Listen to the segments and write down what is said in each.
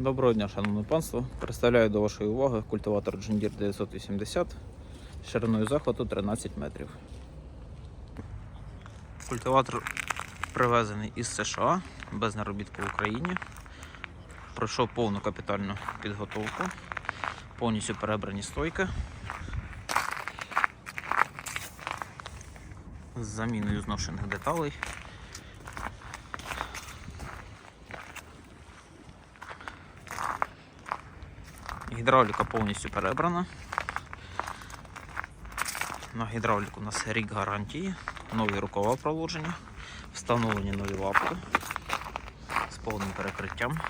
Доброго дня, шановне панство. Представляю до вашої уваги культиватор Deere 980 шириною захвату 13 метрів. Культиватор привезений із США без наробітку в Україні. Пройшов повну капітальну підготовку, повністю перебрані стойки. З заміною зношених деталей. Гідравліка повністю перебрана. На гідравліку у нас рік гарантії, нові рукава проложені, встановлені нові лапки з повним перекриттям.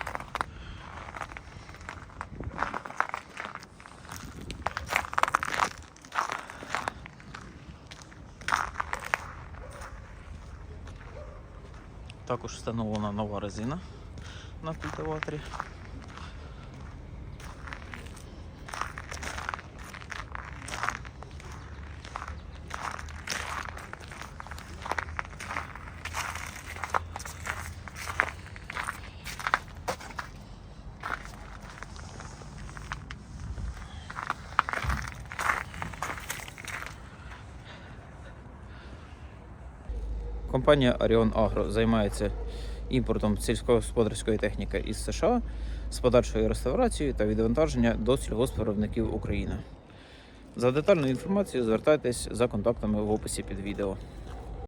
Також встановлена нова резина на культиваторі. Компанія Orion Agro займається імпортом сільськогосподарської техніки із США з подальшою реставрацією та відвантаження до сільгоспвиробників України. За детальною інформацією звертайтесь за контактами в описі під відео.